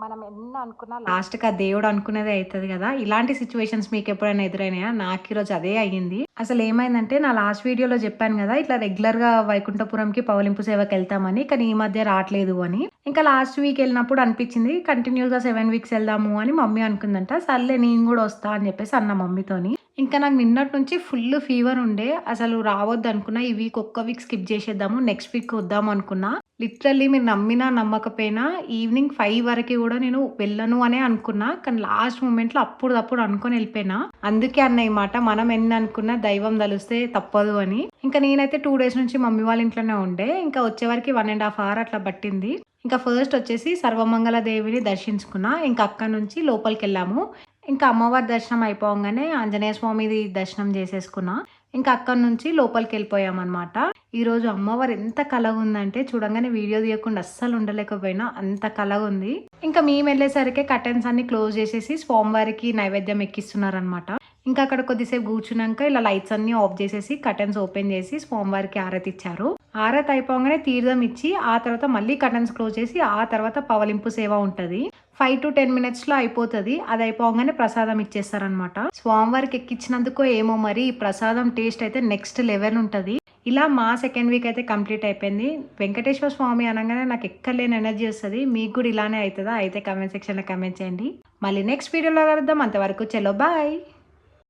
మనం ఎన్ని అనుకున్నా లాస్ట్కి ఆ దేవుడు అనుకునేది అవుతుంది కదా. ఇలాంటి సిచ్యువేషన్స్ మీకు ఎప్పుడైనా ఎదురైనాయా? నాకు ఈరోజు అదే అయ్యింది. అసలు ఏమైందంటే నా లాస్ట్ వీడియోలో చెప్పాను కదా ఇట్లా రెగ్యులర్గా వైకుంఠపురంకి పవలింపు సేవకి వెళ్తామని కానీ ఈ మధ్య రావట్లేదు అని. ఇంకా లాస్ట్ వీక్ వెళ్ళినప్పుడు అనిపించింది కంటిన్యూగా గా సెవెన్ వీక్స్ వెళ్దాము అని మమ్మీ అనుకుందంట. సర్లే నేను కూడా వస్తా అని చెప్పేసి అన్న మమ్మీతోని. ఇంకా నాకు నిన్నటి నుంచి ఫుల్ ఫీవర్ ఉండే. అసలు రావద్దు అనుకున్నా. ఈ వీక్ ఒక్క వీక్ స్కిప్ చేసేద్దాము. నెక్స్ట్ వీక్ వద్దాం అనుకున్నా. లిటరల్లీ మీరు నమ్మినా నమ్మకపోయినా ఈవినింగ్ ఫైవ్ వరకు కూడా నేను వెళ్ళను అనే అనుకున్నా. కానీ లాస్ట్ మూమెంట్లో అప్పుడు తప్పుడు అనుకొని వెళ్ళిపోయినా. అందుకే అన్న ఈ మాట మనం ఎన్ని అనుకున్నా దైవం తలుస్తే తప్పదు అని. ఇంకా నేనైతే టూ డేస్ నుంచి మమ్మీ వాళ్ళ ఇంట్లోనే ఉండే. ఇంకా వచ్చేవరకు వన్ అండ్ హాఫ్ అవర్ అట్లా పట్టింది. ఇంకా ఫస్ట్ వచ్చేసి సర్వమంగళ దేవిని దర్శించుకున్నా. ఇంకా అక్కడ నుంచి లోపలికి వెళ్ళాము. ఇంకా అమ్మవారి దర్శనం అయిపోగానే ఆంజనేయ స్వామిది దర్శనం చేసేసుకున్నా. ఇంకా అక్కడి నుంచి లోపలికి వెళ్ళిపోయామన్నమాట. ఈరోజు అమ్మవారు ఎంత కలగా ఉందంటే చూడంగానే వీడియో తీయకుండా అస్సలు ఉండలేకపోయినా అంత కలగా ఉంది. ఇంకా మేము వెళ్ళేసరికి కర్టెన్స్ అన్ని క్లోజ్ చేసేసి స్వామివారికి నైవేద్యం ఎక్కిస్తున్నారనమాట ఇంకా అక్కడ కొద్దిసేపు కూర్చున్నాక ఇలా లైట్స్ అన్ని ఆఫ్ చేసేసి కర్టెన్స్ ఓపెన్ చేసి స్వామివారికి ఆరతి ఇచ్చారు. ఆరతి అయిపోగానే తీర్థం ఇచ్చి ఆ తర్వాత మళ్ళీ కటన్స్ క్లోజ్ చేసి ఆ తర్వాత పవలింపు సేవ ఉంటుంది. ఫైవ్ టు టెన్ మినిట్స్లో అయిపోతుంది. అది అయిపోగానే ప్రసాదం ఇచ్చేస్తారనమాట స్వామివారికి ఎక్కించినందుకో ఏమో మరి ఈ ప్రసాదం టేస్ట్ అయితే నెక్స్ట్ లెవెల్ ఉంటుంది. ఇలా మా సెకండ్ వీక్ అయితే కంప్లీట్ అయిపోయింది. వెంకటేశ్వర స్వామి అనగానే నాకు ఎక్కలేని ఎనర్జీ వస్తుంది. మీకు కూడా ఇలానే అవుతుందా? అయితే కమెంట్ సెక్షన్లో కమెంట్ చేయండి. మళ్ళీ నెక్స్ట్ వీడియోలో కలుద్దాం. అంతవరకు చెలో బాయ్!